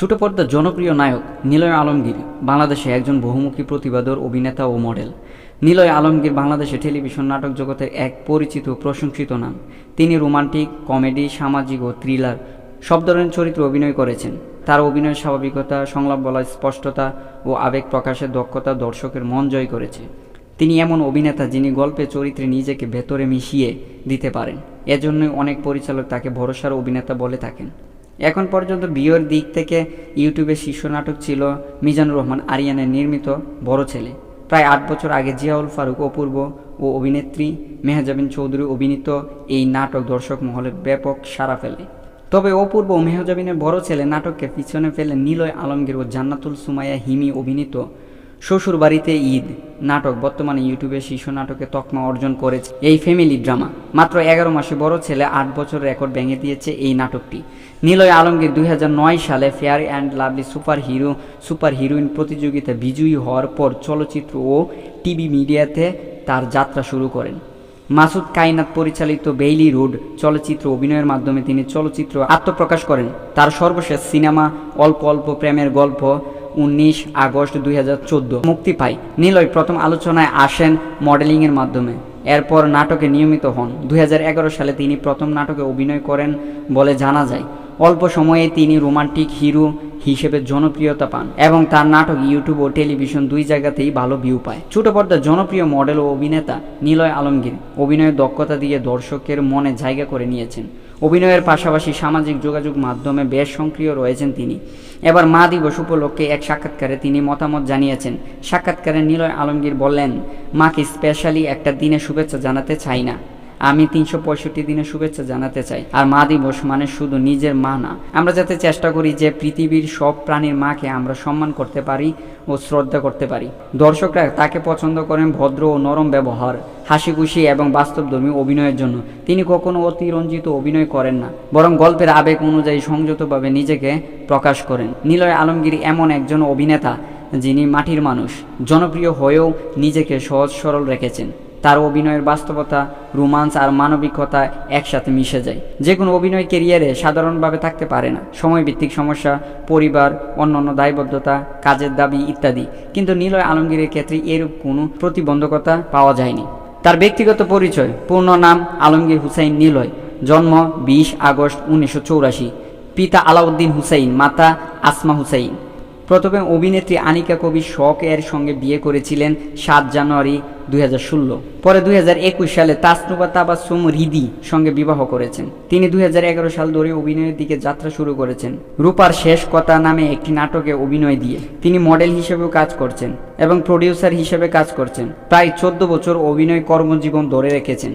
ছোট পর্দার জনপ্রিয় নায়ক নিলয় আলমগীর, বাংলাদেশে একজন বহুমুখী প্রতিবাদর অভিনেতা ও মডেল। নিলয় আলমগীর বাংলাদেশে টেলিভিশন নাটক জগতের এক পরিচিত প্রশংসিত নাম। তিনি রোমান্টিক, কমেডি, সামাজিক ও থ্রিলার সব ধরনের চরিত্রে অভিনয় করেছেন। তার অভিনয়ের স্বাভাবিকতা, সংলাপ বলার স্পষ্টতা ও আবেগ প্রকাশের দক্ষতা দর্শকের মন জয় করেছে। তিনি এমন অভিনেতা যিনি গল্পে চরিত্রে নিজেকে ভেতরে মিশিয়ে দিতে পারেন। এজন্যই অনেক পরিচালক তাকে ভরসার অভিনেতা বলে থাকেন। এখন পর্যন্ত বিয়ের দিক থেকে ইউটিউবে শীর্ষ নাটক ছিল মিজানুর রহমান আরিয়ানের নির্মিত বড় ছেলে। প্রায় আট বছর আগে জিয়াউল ফারুক অপূর্ব ও অভিনেত্রী মেহজাবিন চৌধুরী অভিনীত এই নাটক দর্শক মহলে ব্যাপক সাড়া ফেলে। তবে অপূর্ব মেহজাবিনের বড় ছেলে নাটককে পিছনে ফেলে নিলয় আলমগীর ও জান্নাতুল সুমাইয়া হিমি অভিনীত শ্বশুর বাড়িতে ঈদ, নাটক, বর্তমানে ইউটিউবে শীর্ষ নাটকে তকমা অর্জন করেছে এই ফ্যামিলি ড্রামা মাত্র এগারো মাসে বড় ছেলে আট বছর রেকর্ড ভেঙে দিয়েছে এই নাটকটি। নিলয় আলমগীর দুই হাজার নয় সালে fair and lovely super hero super heroine প্রতিযোগিতা বিজয়ী হওয়ার পর চলচ্চিত্র ও টিভি মিডিয়াতে তার যাত্রা শুরু করেন। মাসুদ কাইনাত পরিচালিত বেইলি রোড চলচ্চিত্র অভিনয়ের মাধ্যমে তিনি চলচ্চিত্র আত্মপ্রকাশ করেন। তার সর্বশেষ সিনেমা অল্প অল্প প্রেমের গল্প উনিশ আগস্ট দুই হাজার চোদ্দ। মুক্তি পায়। নিলয় প্রথম আলোচনায় আসেন মডেলিংয়ের মাধ্যমে। এরপর নাটকে নিয়মিত হন। দুই হাজার এগারো সালে তিনি প্রথম নাটকে অভিনয় করেন বলে জানা যায়। অল্প সময়ে তিনি রোমান্টিক হিরো হিসেবে জনপ্রিয়তা পান এবং তার নাটক ইউটিউব ও টেলিভিশন দুই জায়গাতেই ভালো ভিউ পায়। ছোট পর্দার জনপ্রিয় মডেল ও অভিনেতা নিলয় আলমগীর অভিনয়ের দক্ষতা দিয়ে দর্শকের মনে জায়গা করে নিয়েছেন। অভিনয়ের পাশাপাশি সামাজিক যোগাযোগ মাধ্যমে বেশ সক্রিয় রয়েছেন তিনি। এবার মা দিবস উপলক্ষে এক সাক্ষাৎকারে তিনি মতামত জানিয়েছেন। সাক্ষাৎকারে নিলয় আলমগীর বললেন, মাকে স্পেশালি একটা দিনে শুভেচ্ছা জানাতে চাই না। আমি তিনশো পঁয়ষট্টি দিনে শুভেচ্ছা জানাতে চাই। আর মা দিবস মানে শুধু নিজের মা না। আমরা যাতে চেষ্টা করি যে পৃথিবীর সব প্রাণীর মাকে আমরা সম্মান করতে পারি ও শ্রদ্ধা করতে পারি। দর্শকরা তাকে পছন্দ করেন ভদ্র ও নরম ব্যবহার হাসি খুশি এবং বাস্তবধর্মী অভিনয়ের জন্য। তিনি কখনো অতিরঞ্জিত অভিনয় করেন না, বরং গল্পের আবেগ অনুযায়ী সংযতভাবে নিজেকে প্রকাশ করেন। নিলয় আলমগীর এমন একজন অভিনেতা যিনি মাটির মানুষ, জনপ্রিয় হয়েও নিজেকে সহজ সরল রেখেছেন। তার অভিনয়ের বাস্তবতা রোমান্স আর মানবিকতা একসাথে মিশে যায়। যে কোনো অভিনয় কেরিয়ারে সাধারণভাবে থাকতে পারে না। সময়ভিত্তিক সমস্যা, পরিবার, অন্যান্য দায়বদ্ধতা, কাজের দাবি ইত্যাদি। কিন্তু নিলয় আলমগীরের ক্ষেত্রে এরূপ কোনো প্রতিবন্ধকতা পাওয়া যায়নি। তার ব্যক্তিগত পরিচয়, পূর্ণ নাম আলমগীর হুসাইন নিলয়। জন্ম বিশ আগস্ট উনিশশো পিতা আলাউদ্দিন হুসাইন, মাতা আসমা হুসাইন। প্রথমে অভিনেত্রী আনিকা কবি শখ এর সঙ্গে বিয়ে করেছিলেন সাত জানুয়ারি দুই হাজার ষোলো। পরে দুই হাজার একুশ সালে তাসনুবা তাবাসুম রিদি সঙ্গে বিবাহ করেছেন। তিনি দু হাজার এগারো সাল ধরে অভিনয়ের দিকে যাত্রা শুরু করেছেন। রূপার শেষ কথা নামে একটি নাটকে অভিনয় দিয়ে তিনি মডেল হিসেবেও কাজ করছেন এবং প্রডিউসার হিসেবে কাজ করছেন। প্রায় চোদ্দ বছর অভিনয় কর্মজীবন ধরে রেখেছেন।